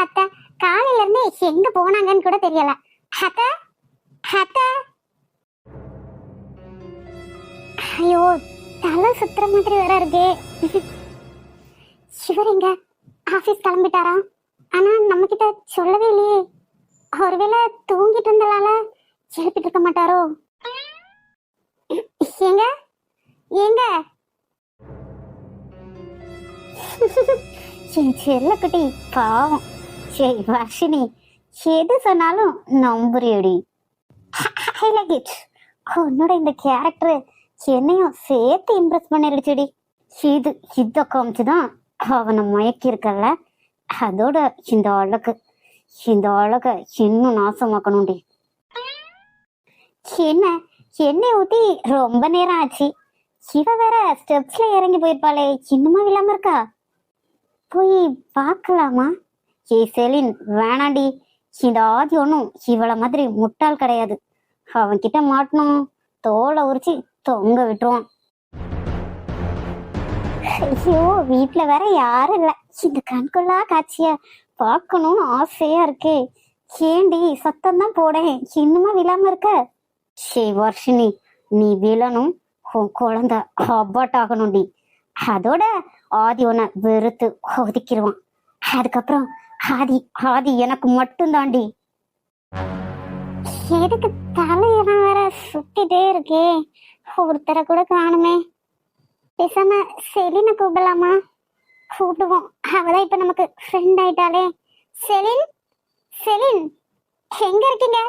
எங்க அத்தை. காலையில இருந்து எங்க போனாங்கன்னு கூட தெரியல. அத்தை அத்தை. ஐயோ தலை சுத்துற மாதிரி வேற இருக்கே. இவர் எங்க? ஆபீஸ் கிளம்பிட்டாரா? ஆனா நம்ம கிட்ட சொல்லவே இல்லையே. ஒருவேளை தூங்கிட்டு இருந்தனால எழுப்பிட்டு இருக்க மாட்டாரோ? ஏங்க ஏங்க என் செல்லக்குட்டி பாவம். சரி வர்ஷினி எது சொன்னாலும் நம்புறியடி. ஐ லைக் இட் உன்னோட இந்த கேரக்டர் என்னையும் சேர்த்து இம்ப்ரெஸ் பண்ணிடுச்சுடி. இது இத காமிச்சுதான் அவனை மயக்கியிருக்கல அதோட இந்த அழகு இந்த அழக இன்னும் நாசமாக்கணும்டி. என்ன எண்ணெய் ஊத்தி ரொம்ப நேரம் ஆச்சு. இவ வேற ஸ்டெப்ஸ்ல இறங்கி போயிருப்பாளே இன்னுமா இல்லாம இருக்கா? போய் பார்க்கலாமா? ஏ செலின் வேணாண்டி. இந்த ஆதி ஒன்றும் இவள மாதிரி முட்டாள் கிடையாது. அவன்கிட்ட மாட்டணும். தோலை உரிச்சு தொங்க விட்டுருவான். ஐயோ வீட்ல வேற யாரும் இல்ல. இந்த கண்கொள்ளா காட்சிய பார்க்கணும்னு ஆசையா இருக்கே. ஏண்டி சத்தம் தான் போடேன். இன்னுமா விழாம இருக்க? சே வர்ஷினி நீ விழணும். உன் குழந்தை அபாட் ஆகணும்டி. அதோட ஆதி ஒன்ன வெறுத்து ஒதுக்கிடுவான் அதுக்கப்புறம் ஆதி ஆதி எனக்கு மட்டும்தாண்டி. எதுக்கு தலையெல்லாம் வேற சுத்திட்டே இருக்கே? ஒருத்தரை கூட காணுமே. பேசாம செலினை கூப்பிடலாமா? கூப்பிடுவோம். அவதான் இப்ப நமக்கு ஃப்ரெண்ட் ஆயிட்டாளே. செலின்? செலின்? எங்க இருக்கீங்க?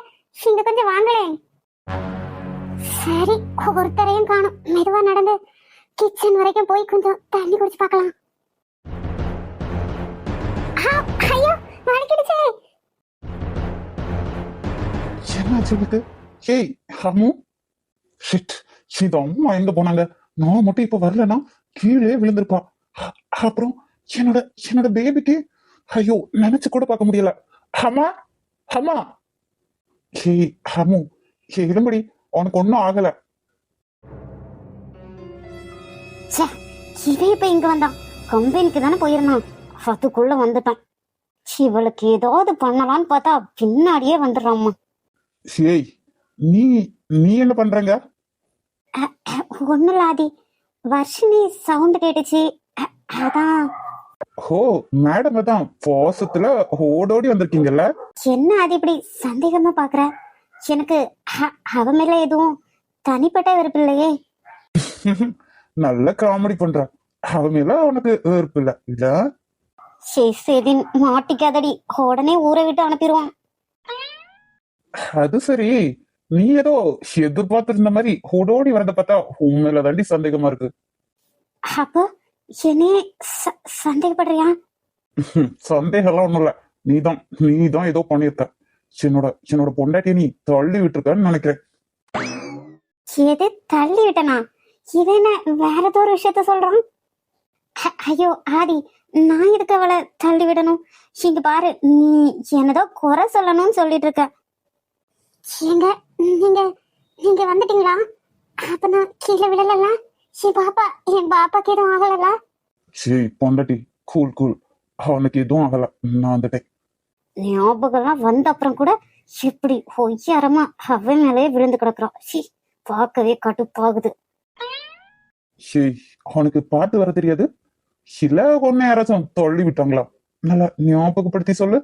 இங்க கொஞ்சம் வாங்களேன் சரி ஒருத்தரையும் காணும். மெதுவா நடந்து கிச்சன் வரைக்கும் போய் கொஞ்சம் தண்ணி குடிச்சு பார்க்கலாம். வலிக்கிடுச்சே என்னாச்சு உனக்கு? ஹேய் அம்மு. ஷிட். இந்த அம்மா எங்க போனாங்க? நான் மட்டும் இப்ப வரலனா கீழே விழுந்திருப்பா. அப்புறம் என்னோட என்னோட பேபிக்கு ஐயோ நினைச்சு கூட பார்க்க முடியல. அம்மா அம்மா. ஹேய் அம்மு ஹே இளம்படி உனக்கு ஒன்றும் ஆகல. இவன் இப்ப இங்க வந்தான். கம்பெனிக்கு தானே போயிருந்தான். அதுக்குள்ள வந்துட்டான். இவளுக்கு ஏதாவது பண்ணலாம்னு பார்த்தா பின்னாடியே வந்துடுறாம்மா. ஹேய் நீ நீ என்ன பண்றங்க? ஒன்னும் ஆதி. வர்ஷினி சவுண்ட் கேட்டுச்சு. அதான். ஓ மேடம் தான் பாசத்துல ஓடோடி வந்திருக்கீங்கல்ல? என்ன அது இப்படி சந்தேகமா பாக்குற? எனக்கு அவ மேல எதுவும் தனிப்பட்ட வெறுப்பு இல்லையே. நல்ல காமெடி பண்ற. அவ மேல உனக்கு வெறுப்பு இல்ல. இல்ல. சரி சரி மாட்டிக்காதடி உடனே ஊரை விட்டு அனுப்பிடுவான் அது சரி நீ ஏதோ எதிர்பார்த்திருந்த மாதிரி ஓடோடி வரத பார்த்தா உண்மையில தாண்டி சந்தேகமா இருக்கு அப்போ என்னையே சந்தேகப்படுறியா சந்தேகம்லாம் ஒண்ணும் இல்ல நீதான் நீதான் ஏதோ பண்ணிருக்க என்னோட என்னோட பொண்டாட்டியை நீ தள்ளி விட்டுருக்கன்னு நினைக்கிறேன் எது தள்ளி விட்டனா இவன் வேற ஏதோ ஒரு விஷயத்த சொல்றான் ஐயோ ஆதி நான் எதுக்கு அவளை தள்ளி விடணும்? இங்க பாரு நீ என்னதோ குறை சொல்லணும்னு சொல்லிட்டு இருக்க ஏங்க நீங்க நீங்க வந்துட்டீங்களா? அப்ப நான் கீழே விழல என் பாப்பா என் பாப்பாக்கு எதுவும் ஆகலல சரி பொண்டாட்டி கூல் கூல் அவனுக்கு எதுவும் ஆகல. நான் வந்துட்டேன். ஞாபகம்லாம் வந்த அப்புறம் கூட எப்படி ஒய்யாரமா அவன் மேலேயே விழுந்து கிடக்குறான். சி பார்க்கவே கடுப்பாகுது. சரி அவனுக்கு பாட்டு வர தெரியாது? இல்ல ஒன்னு யாராச்சும் தள்ளி விட்டாங்களா? நல்லா ஞாபகப்படுத்தி சொல்லு.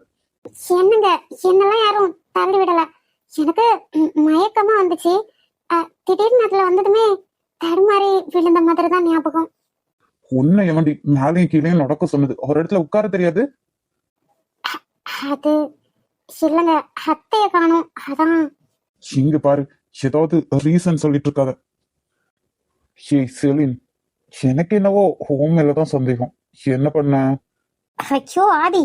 என்னங்க? என்னெல்லாம் யாரும் தள்ளி விடல. எனக்கு மயக்கமா வந்துச்சு. திடீர்னு அதுல வந்ததுமே தடுமாறி விழுந்த மாதிரி தான் ஞாபகம். உன்னை எவண்டி மேலையும் கீழேயும் நடக்க சொன்னது? ஒரு இடத்துல உட்கார தெரியாது? அது இல்லைங்க. அத்தைய காணும். அதான். இங்க பாரு. ஏதாவது ரீசன் சொல்லிட்டு இருக்காத. ஹே செலின். எனக்கு என்னவோ ஹோம் மேலதான் சந்தேகம். என்ன பண்ண? ஐயோ ஆதி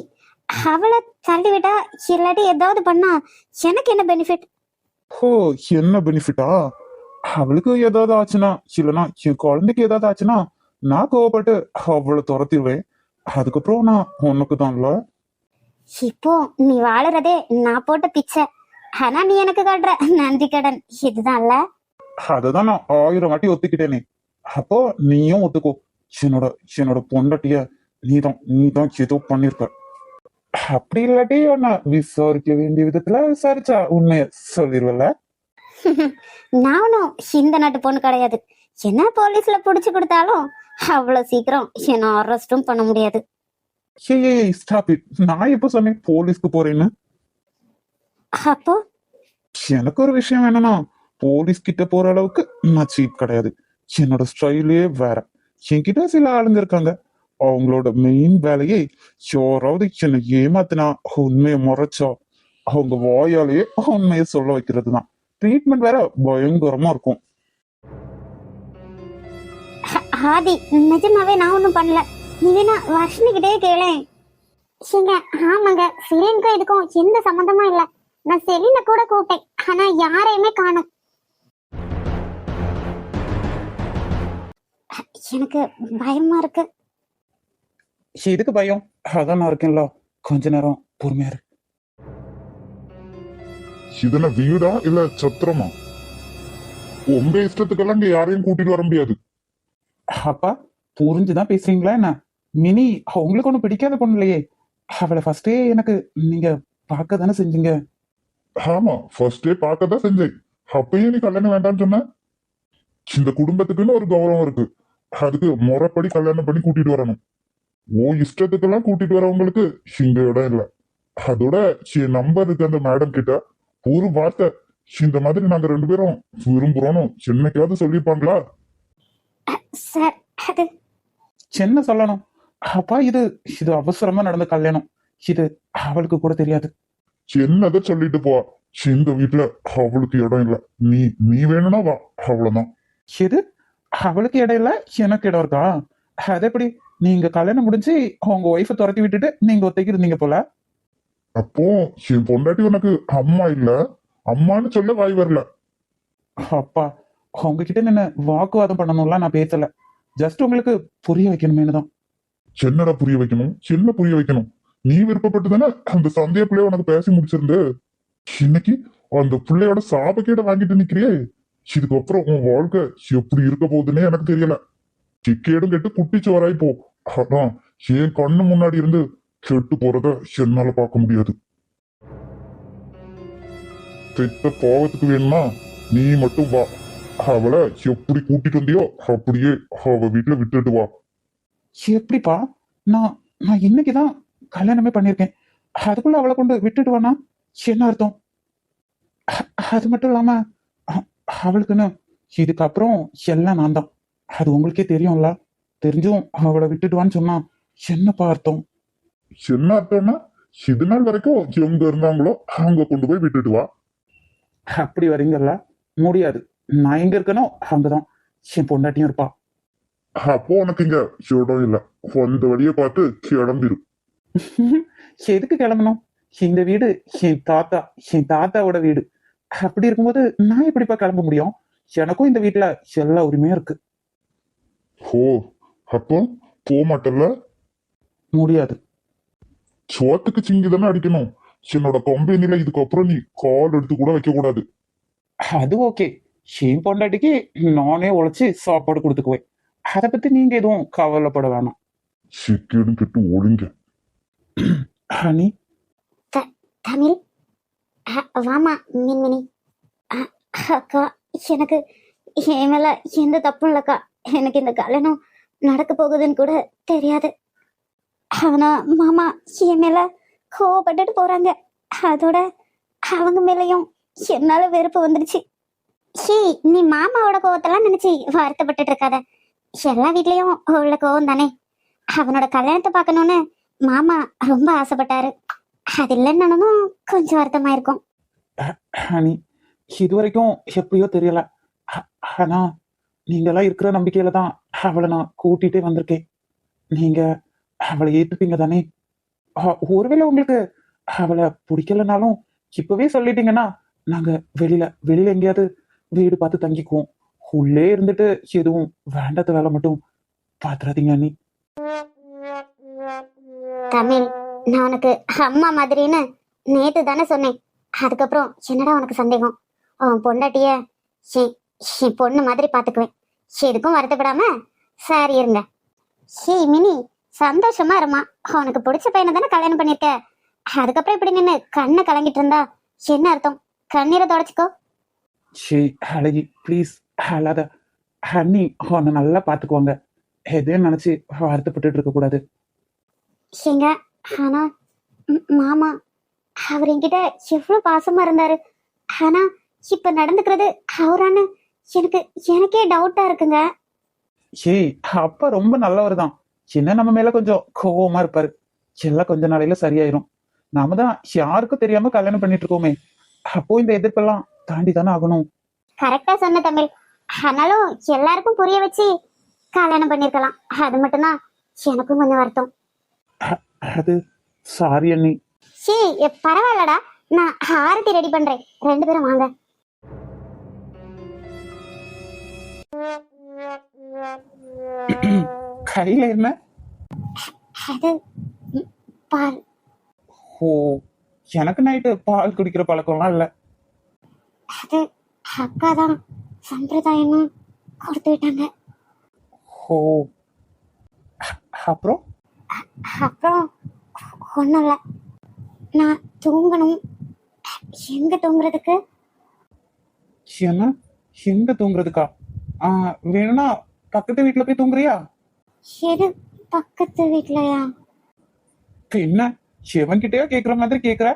அவளை தள்ளி விட்டா இல்லாட்டி ஏதாவது பண்ணா எனக்கு என்ன பெனிஃபிட் ஓ என்ன பெனிஃபிட்டா அவளுக்கு ஏதாவது ஆச்சுன்னா இல்லைன்னா என் குழந்தைக்கு ஏதாவது ஆச்சுன்னா நான் கோவப்பட்டு அவளை துரத்திடுவேன். அதுக்கப்புறம் நான் உனக்கு தான்ல இப்போ நீ வாழுறதே நான் போட்ட பிச்சை. ஆனா நீ எனக்கு காட்டுற நன்றி கடன். இதுதான்ல அததான் நான் ஆயிரம் வாட்டி ஒத்துக்கிட்டேனே. அப்போ நீயும் ஒத்துக்கோ. என்னோட என்னோட பொண்டாட்டிய நீதான் நீதான் ஏதோ பண்ணிருக்க. அப்படி இல்லாட்டி நான் விசாரிக்க வேண்டிய விதத்துல விசாரிச்சா உண்மைய சொல்லிருவல நான் ஒன்றும் இந்த நாட்டு பொண்ணு கிடையாது. என்ன போலீஸ்ல புடிச்சு கொடுத்தாலும் அவ்வளவு சீக்கிரம் என்ன அரெஸ்டும் பண்ண முடியாது. ஏய் ஸ்டாப் இட் நான் எப்போ சொன்னேன் போலீஸ்க்கு போறேன்னு? அப்போ? எனக்கு ஒரு விஷயம் என்னன்னா போலீஸ் கிட்ட போற அளவுக்கு நான் சீப் கிடையாது. என்னோட ஸ்டைலே வேற. என்கிட்ட சில ஆளுங்க இருக்காங்க. அவங்களோட மெயின் வேலையை யாராவது என்னை ஏமாத்தினா உண்மையை முறைச்சோ அவங்க வாயாலேயே உண்மையை சொல்ல வைக்கிறது தான் ட்ரீட்மெண்ட் வேற பயங்கரமா இருக்கும். ஆதி நிஜமாவே நான் ஒன்றும் பண்ணல. நீ வேணா வர்ஷினிக்கிட்டே கேளேன் ஏங்க ஆமாங்க செலினுக்கும் இதுக்கும் எந்த சம்மந்தமும் இல்ல. நான் செலினை கூட கூப்பிட்டேன். ஆனா யாரையுமே காணும். எனக்கு பயமா இருக்கு. எதுக்கு பயம். அதான் நான் இருக்கேன்ல. கொஞ்ச நேரம் பொறுமையா இரு. இதென்ன வீடா இல்ல சத்திரமா? உங்க இஷ்டத்துக்கெல்லாம் இங்க யாரையும் கூட்டிட்டு வர முடியாது. அப்பா புரிஞ்சுதான் பேசுறீங்களா என்ன? மினி உங்களுக்கு ஒன்றும் பிடிக்காத பொண்ணு இல்லையே. அவளை ஃபர்ஸ்டே எனக்கு நீங்க பார்க்க தானே செஞ்சீங்க? ஆமா ஃபர்ஸ்டே பார்க்க தான் செஞ்சேன். அப்பயும் நீ கல்யாணம் வேண்டாம்னு சொன்ன. இந்த குடும்பத்துக்குன்னு ஒரு கௌரவம் இருக்கு. அதுக்கு முறைப்படி கல்யாணம் பண்ணி கூட்டிட்டு வரணும். ஓ இஷ்டத்துக்கெல்லாம் கூட்டிட்டு வரவங்களுக்கு இங்க இடம் இல்ல. அதோட நம்பர் இருக்கு அந்த மேடம் கிட்ட ஒரு வார்த்தை. இந்த மாதிரி நாங்க ரெண்டு பேரும் சொல்லியிருப்பாங்களா சார் அது என்ன சொல்லணும். அப்பா இது இது அவசரமா நடந்த கல்யாணம். இது அவளுக்கு கூட தெரியாது. என்னதை சொல்லிட்டு போ. இந்த வீட்டுல அவளுக்கு இடம் இல்ல. நீ நீ வேணும்னா வா. அவ்வளவுதான். எது? அவளுக்கு இடம் இல்ல எனக்கு இடம் இருக்கா? அது எப்படி? நீங்க கல்யாணம் முடிஞ்சு உங்க ஒய்ஃபை துரத்தி விட்டுட்டு நீங்க ஒத்தைக்கு இருந்தீங்க போல? அப்போ என் பொண்டாட்டி உனக்கு அம்மா இல்ல. அம்மான்னு சொல்ல வாய் வரல. அப்பா உங்ககிட்ட நின்று வாக்குவாதம் பண்ணணும்ல நான் பேசல. ஜஸ்ட் உங்களுக்கு புரிய வைக்கணுமேனு தான். என்னடா புரிய வைக்கணும். என்ன புரிய வைக்கணும். நீ விருப்பப்பட்டு தானே அந்த சந்தைய பிள்ளைய உனக்கு பேசி முடிச்சிருந்து இன்னைக்கு அந்த பிள்ளையோட சாபக்கேட வாங்கிட்டு நிக்கிறியே? இதுக்கப்புறம் உன் வாழ்க்கை எப்படி இருக்க போகுதுன்னே எனக்கு தெரியல. சிக்கேடும் கெட்டு குட்டிச்சோராய் போ. அதான் என் கண்ணு முன்னாடி இருந்து கெட்டு போறத என்னால பார்க்க முடியாது. பெத்த பாவத்துக்கு வேணும்னா நீ மட்டும் வா. அவளை எப்படி கூட்டிட்டு வந்தியோ அப்படியே அவ வீட்டுல விட்டுட்டு வா. எப்படிப்பா? நான் நான் இன்னைக்குதான் கல்யாணமே பண்ணிருக்கேன் அதுக்குள்ள அவளை கொண்டு விட்டுட்டு வானா? என்ன அர்த்தம்? அது மட்டும் இல்லாம அவளுக்குன்னு இதுக்கப்புறம் எல்லாம் நான் தான். அது உங்களுக்கே தெரியும்ல. தெரிஞ்சும் அவளை விட்டுட்டு வான்னு சொன்னா என்னப்பா அர்த்தம் என்ன அர்த்தம்னா இது நாள் வரைக்கும் எங்க இருந்தாங்களோ அங்க கொண்டு போய் விட்டுட்டு வா. அப்படி வரீங்கல்ல? முடியாது. நான் எங்க இருக்கனோ அங்கதான். என் பொண்டாட்டியும் இருப்பா. அப்போ உனக்கு இங்க இடம் இல்ல. அந்த வழியை பார்த்து கிளம்பிரு. எதுக்கு கிளம்பணும்? இந்த வீடு என் தாத்தா என் தாத்தாவோட வீடு. அப்படி இருக்கும்போது நான் எப்படிப்பா கிளம்ப முடியும்? எனக்கும் இந்த வீட்டுல எல்லா உரிமையும் இருக்கு. ஓ அப்போ போக மாட்டல்ல முடியாது. சோத்துக்கு சிங்கி தானே அடிக்கணும். என்னோட கம்பெனில இதுக்கப்புறம் நீ கால் எடுத்து கூட வைக்க கூடாது. அது ஓகே. என் பொண்டாட்டிக்கு நானே உழைச்சி சாப்பாடு கொடுத்துக்குவேன். அதை பத்தி நீங்க எதுவும் கவலைப்பட வேணாம். சிக்கேடும் கெட்டு ஒழுங்க ஹனி? தமிழ்? வாமா மின்மினி அக்கா எனக்கு என் மேல எந்த தப்பும் இல்லக்கா. எனக்கு இந்த கல்யாணம் நடக்க போகுதுன்னு கூட தெரியாது. ஆனா மாமா என் மேல கோவப்பட்டுட்டு போறாங்க. அதோட அவங்க மேலயும் என்னால வெறுப்பு வந்துடுச்சு ஹே நீ மாமாவோட கோவத்தெல்லாம் நினைச்சு வருத்தப்பட்டுட்டு இருக்காத. எல்லா வீட்லயும் உள்ள கோவம் தானே அவனோட கல்யாணத்தை பார்க்கணும்னு மாமா ரொம்ப ஆசைப்பட்டாரு. அது இல்லைன்னு கொஞ்சம் வருத்தமா இருக்கும் ஹனி இது வரைக்கும் எப்படியோ தெரியல. ஆனா நீங்கெல்லாம் இருக்கிற நம்பிக்கையில தான் அவளை நான் கூட்டிட்டே வந்திருக்கேன். நீங்க அவளை ஏத்துப்பீங்க தானே? ஒருவேளை உங்களுக்கு அவளை பிடிக்கலனாலும் இப்பவே சொல்லிட்டீங்கன்னா நாங்க வெளியில வெளியில எங்கேயாவது வீடு பார்த்து தங்கிக்குவோம். உள்ளே இருந்துட்டு எதுவும் வேண்டாத வேலை மட்டும் பாத்துறாதீங்க அண்ணி. தமிழ் நான் உனக்கு அம்மா மாதிரின்னு நேத்து தானே சொன்னேன். அதுக்கப்புறம் என்னடா உனக்கு சந்தேகம்? உன் பொண்டாட்டிய என் பொண்ணு மாதிரி பாத்துக்குவேன். எதுக்கும் வருத்தப்படாம சரி இருங்க. ஹே மினி சந்தோஷமா இருமா. உனக்கு பிடிச்ச பையனை தானே கல்யாணம் பண்ணிருக்க அதுக்கப்புறம் இப்படி நின்று கண்ணை கலங்கிட்டு இருந்தா? என்ன அர்த்தம்? கண்ணீரை தொடச்சிக்கோ ஷே அழகி ப்ளீஸ் அழாத. அண்ணி உன்னை நல்லா பார்த்துக்குவாங்க எதையும் நினச்சி வருத்தப்பட்டுட்டு இருக்கக்கூடாது. ஏங்க ஆனா மாமா அவர் என்கிட்ட எவ்வளவு பாசமா இருந்தாரு. ஆனா இப்ப நடந்துக்கிறது அவரான எனக்கு எனக்கே டவுட்டா இருக்குங்க. ஏய் அப்பா ரொம்ப நல்லவர் தான். சின்ன நம்ம மேல கொஞ்சம் கோவமா இருப்பாரு. எல்லாம் கொஞ்ச நாளையில சரியாயிரும். நாம தான் யாருக்கும் தெரியாம கல்யாணம் பண்ணிட்டு இருக்கோமே. அப்போ இந்த எதிர்ப்பெல்லாம் தாண்டி தானே ஆகணும் கரெக்டா சொன்ன தமிழ். ஆனாலும் எல்லாருக்கும் புரிய வச்சு கல்யாணம் பண்ணிருக்கலாம். அது மட்டும்தான் எனக்கும் கொஞ்சம் வருத்தம். அது சாரி அண்ணி. சீ பரவாயில்லடா. நான் ஆரத்தி ரெடி பண்றேன். ரெண்டு பேரும் வாங்க. கையில என்ன? அது பால். ஓ எனக்கு நைட்டு பால் குடிக்கிற பழக்கம்லாம் இல்ல. அது அக்கா தான் சம்பிரதாயமா கொடுத்து விட்டாங்க. ஓ அப்புறம்? அப்புறம் ஒன்றும் இல்லை நான் தூங்கணும். எங்க தூங்குறதுக்கு? என்ன? எங்க தூங்குறதுக்கா? ஆ வேணும்னா பக்கத்து வீட்டுல போய் தூங்குறியா? எது பக்கத்து வீட்லயா? என்ன? சிவன்கிட்டயோ கேக்குற மாதிரி கேக்குற.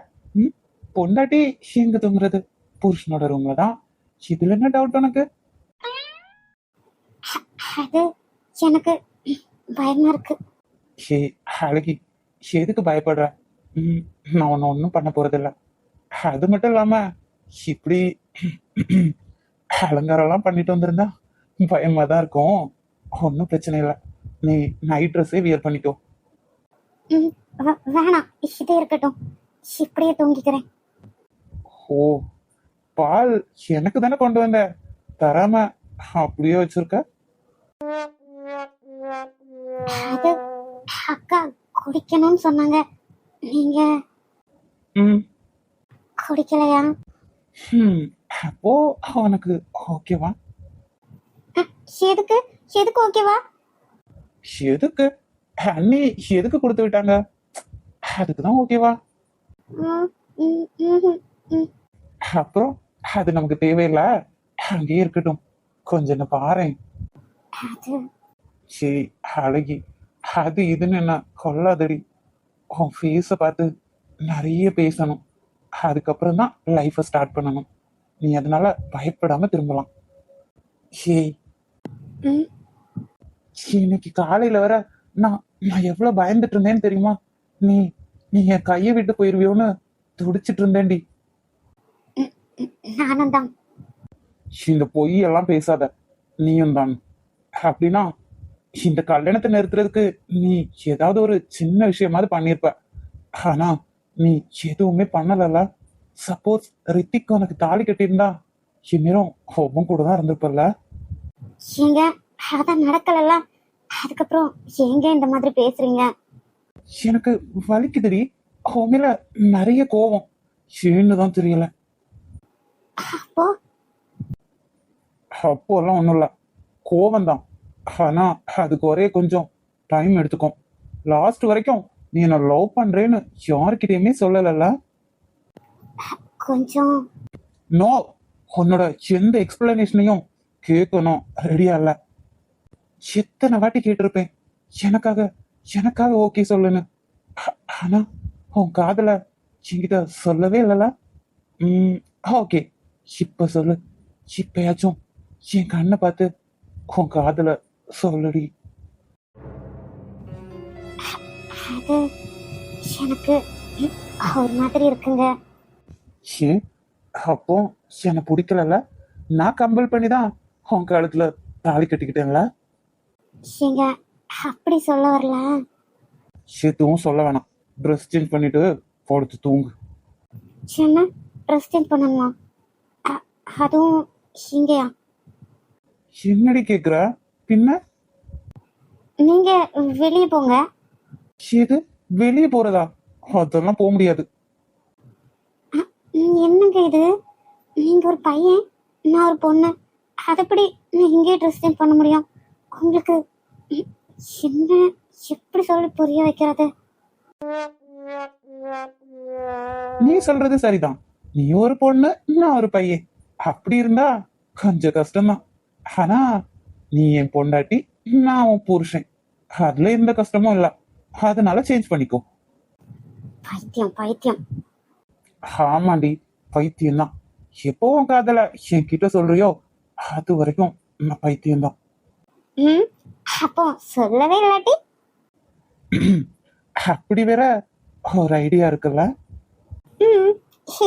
பொண்டாட்டி எங்க தூங்குறது? புருஷனோட ரூம்ல தான். இதுல என்ன டவுட் உனக்கு? அது எனக்கு பயமா இருக்கு. ஹே அழகி எதுக்கு பயப்படுற? ம், நான் உன்னை ஒன்றும் பண்ண போறதில்ல. அது மட்டும் இல்லாம இப்படி அலங்காரம்லாம் பண்ணிட்டு வந்திருந்தா பயமா தான் இருக்கும். ஒன்றும் பிரச்சனை இல்லை. நீ நைட் ட்ரெஸ்ஸே வியர் பண்ணிக்கோ. வேணாம். இதே இருக்கட்டும். இப்படியே தூங்கிக்கிறேன். ஓ பால் எனக்கு தானே கொண்டு வந்த? தராம அப்படியே வச்சிருக்க? அது அக்கா குடிக்கணும்னு சொன்னாங்க. நீங்க ம். குடிக்கலையா? ம். அப்போ உனக்கு ஓகேவா எதுக்கு? எதுக்கு ஓகேவா எதுக்கு? அண்ணி எதுக்கு கொடுத்து விட்டாங்க? அதுக்கு தான் ஓகேவா. அப்புறம் அது நமக்கு தேவையில்ல. அங்கேயே இருக்கட்டும். கொஞ்சம் அது சரி அழகி. அது இதுன்னு என்ன கொல்லாதடி உன் ஃபேஸை பார்த்து நிறைய பேசணும். அதுக்கப்புறம் தான் லைஃப்பை ஸ்டார்ட் பண்ணணும். நீ அதனால பயப்படாம திரும்பலாம். ஏய். இன்னைக்கு காலையில வர நான் நான் எவ்வளவு பயந்துட்டு இருந்தேன்னு தெரியுமா? நீ நீ என் கையை விட்டு போயிருவியோன்னு துடிச்சிட்டு இருந்தேன்டி. நானும் தான் இந்த பொய்யெல்லாம் பேசாத. நீயும் தான் அப்படின்னா இந்த கல்யாணத்தை நிறுத்துறதுக்கு நீ ஏதாவது ஒரு சின்ன விஷயமாவது பண்ணிருப்ப ஆனா நீ எதுவுமே பண்ணலல்ல. சப்போஸ் ரித்திக் உனக்கு தாலி கட்டியிருந்தா இந்நேரம் ஒவ்வொன் கூட தான் இருந்திருப்பல்ல. ஏங்க அதான் நடக்கலல்ல. அதுக்கப்புறம் ஏங்க இந்த மாதிரி பேசுறீங்க? எனக்கு வலிக்குதுடி. மேல நிறைய கோவம். ஏன்னு தான் தெரியல. அப்போ? அப்போல்லாம் ஒன்றும் இல்லை. கோவம் தான் ஆனா அதுக்கு ஒரே கொஞ்சம் டைம் எடுத்துக்கும் லாஸ்ட் வரைக்கும் நீ என்ன லவ் பண்றேன்னு யாருக்கிட்டயுமே சொல்லலைல்ல? கொஞ்சம். நோ உன்னோட எந்த எக்ஸ்பிளனேஷனையும் கேட்கணும். ரெடியா இல்ல? எத்தனை வாட்டி கேட்டிருப்பேன். எனக்காக எனக்காக ஓகே சொல்லுன்னு. ஆனா உன் காதல என்கிட்ட சொல்லவே இல்லைல்ல? ம் ஓகே இப்ப சொல்லு. இப்பயாச்சும் என் கண்ணை பார்த்து உன் காதல சொல்லுடி. அது எனக்கு ஒரு மாதிரி இருக்குங்க. ஏ அப்போ என்னை பிடிக்கலல்ல? நான் கம்பல் பண்ணி தான் உன் காலத்துல தாலி கட்டிக்கிட்டேன்ல? ஏங்க அப்படி சொல்ல வரல. எதுவும் சொல்ல வேணாம். ட்ரெஸ் சேஞ்ச் பண்ணிட்டு படுத்து தூங்கு. என்ன? ட்ரெஸ் சேஞ்ச் பண்ணணுமா? அதுவும் இங்கேயா? என்னடி கேக்குற? பின்ன? நீங்க வெளியே போங்க. எது? வெளியே போறதா? அதெல்லாம் போக முடியாது. என்னங்க இது? நீங்க ஒரு பையன் நான் ஒரு பொண்ணு. அதுபடி நான் இங்கேயே ட்ரெஸ் சேஞ்ச் பண்ண முடியும்? உங்களுக்கு என்ன எப்படி சொல்லி புரிய வைக்கிறது? நீ சொல்றது சரிதான். நீ ஒரு பொண்ணு நான் ஒரு பையன். அப்படி இருந்தா கொஞ்சம் கஷ்டம்தான். ஆனா நீ என் பொண்டாட்டி நான் உன் புருஷன். அதுல எந்த கஷ்டமும் இல்ல. அதனால சேஞ்ச் பண்ணிக்கோ. பைத்தியம் பைத்தியம். ஆமாண்டி பைத்தியம் தான். எப்போ உன் காதல என்கிட்ட சொல்றியோ அது வரைக்கும் நான் பைத்தியம் தான். அப்போ சொல்லவே இல்லாட்டி? அப்படி வேற ஒரு ஐடியா இருக்குல்ல?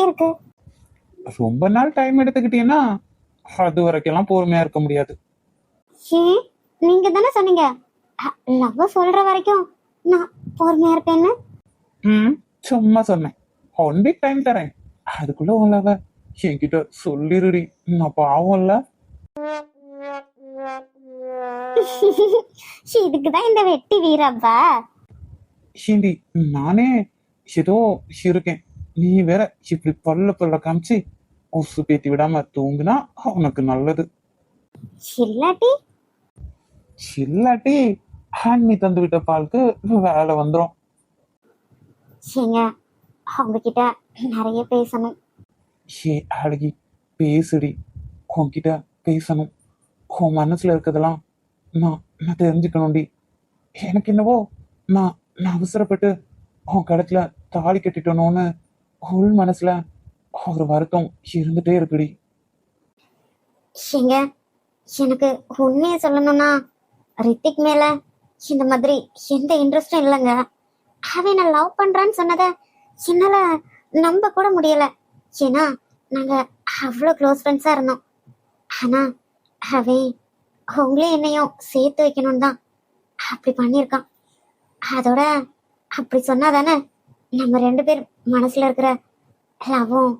இருக்கு. ரொம்ப நாள் டைம் எடுத்துக்கிட்டீங்கன்னா அது வரைக்கும் பொறுமையா இருக்க முடியாது. ஏன் நீங்க தானே சொன்னீங்க லவ் சொல்ற வரைக்கும் நான் பொறுமையா இருப்பேன்னு? ம் சும்மா சொன்னேன். ஒன் வீக் டைம் தரேன். அதுக்குள்ள உள்ளவ என்கிட்ட சொல்லிருடி. நான் பாவம்ல. இதுக்கு தான் இந்த வெட்டி வீரப்பா ஹிந்தி நானே ஏதோ இருக்கேன். நீ வேற இப்படி பல்ல பல்ல காமிச்சு உசு பேத்தி விடாம தூங்குனா உனக்கு நல்லது. இல்லாட்டி இல்லாட்டி ஆண்மி தந்து விட்ட பாலுக்கு வேலை வந்துடும் ஏங்க அவங்க கிட்ட நிறைய பேசணும். ஏ அழகி பேசுடி. உன்கிட்ட பேசணும். உன் மனசுல இருக்கிறதெல்லாம் நான் நான் தெரிஞ்சுக்கணும்டி. எனக்கு என்னவோ நான் நான் அவசரப்பட்டு உன் கடத்துல தாலி கட்டிட்டணும்னு உள் மனசுல ஒரு வருத்தம் இருந்துட்டே இருக்குடி. ஏங்க எனக்கு உண்மையை சொல்லணும்னா ரித்திக் மேல இந்த மாதிரி எந்த இன்ட்ரெஸ்டும் இல்லைங்க. அவன் நான் லவ் பண்றான்னு சொன்னதை என்னால நம்ப கூட முடியல. ஏன்னா நாங்க அவ்வளோ க்ளோஸ் ஃப்ரெண்ட்ஸா இருந்தோம். ஆனா அவன் அவங்களே என்னையும் சேர்த்து வைக்கணும்னு தான் அப்படி பண்ணியிருக்கான். அதோட அப்படி சொன்னாதானே நம்ம ரெண்டு பேர் மனசுல இருக்கிற லவ்வும்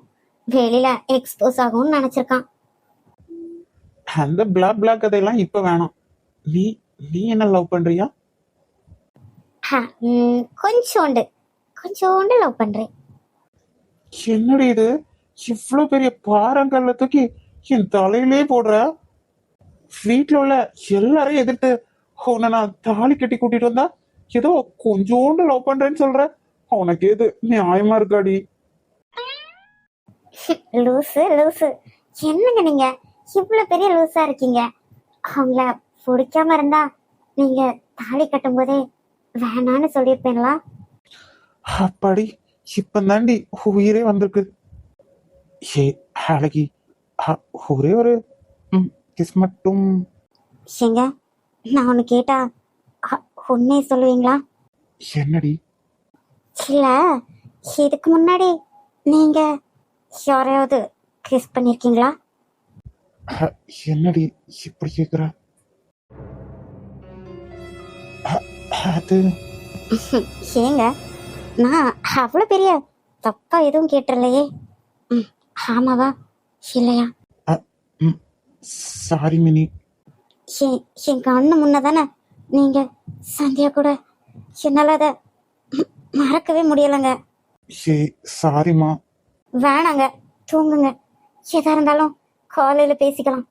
வெளியில எக்ஸ்போஸ் ஆகும்னு நினைச்சிருக்கான். அந்த பிளா பிளா கதையெல்லாம் இப்ப வேணாம். நீ நீ என்ன லவ் பண்றியா? கொஞ்சோண்டு. கொஞ்சோண்டு லவ் பண்றேன். என்னடி இது? இவ்வளவு பெரிய பாறங்கல்ல தூக்கி என் தலையிலே போடுற? வீட்டுல உள்ள எல்லாரையும் எதிர்த்து உன்னை நான் தாலி கட்டி கூட்டிட்டு வந்தா ஏதோ கொஞ்சோண்டு லவ் பண்றேன்னு சொல்ற? உனக்கு எது நியாயமா இருக்காடி? லூசு லூசு. என்னங்க நீங்க? இவ்வளவு பெரிய லூசா இருக்கீங்க. அவங்கள பிடிக்காம இருந்தா நீங்க தாலி கட்டும் போதே வேணான்னு சொல்லியிருப்பேன்ல அப்பாடி இப்பந்தாண்டி உயிரே வந்திருக்கு. ஏ அழகி ஒரே ஒரு கிஸ் மட்டும். ஏங்க நான் ஒன்று கேட்டா உண்மையை சொல்லுவீங்களா? என்னடி? இல்ல இதுக்கு முன்னாடி நீங்க யாரையாவது கிஸ் பண்ணிருக்கீங்களா? என்னடி இப்படி கேக்குற? அது? ஏங்க நான் அவ்வளோ பெரிய தப்பா எதுவும் கேட்டுறலையே ஆமாவா? இல்லையா? Sorry mini. என் கண்ணு முன்னதானே நீங்க சந்தியா கூட என்னால அதை மறக்கவே முடியலைங்க. ஏ சாரிம்மா. வேணாங்க தூங்குங்க. எதா இருந்தாலும் காலையில பேசிக்கலாம்.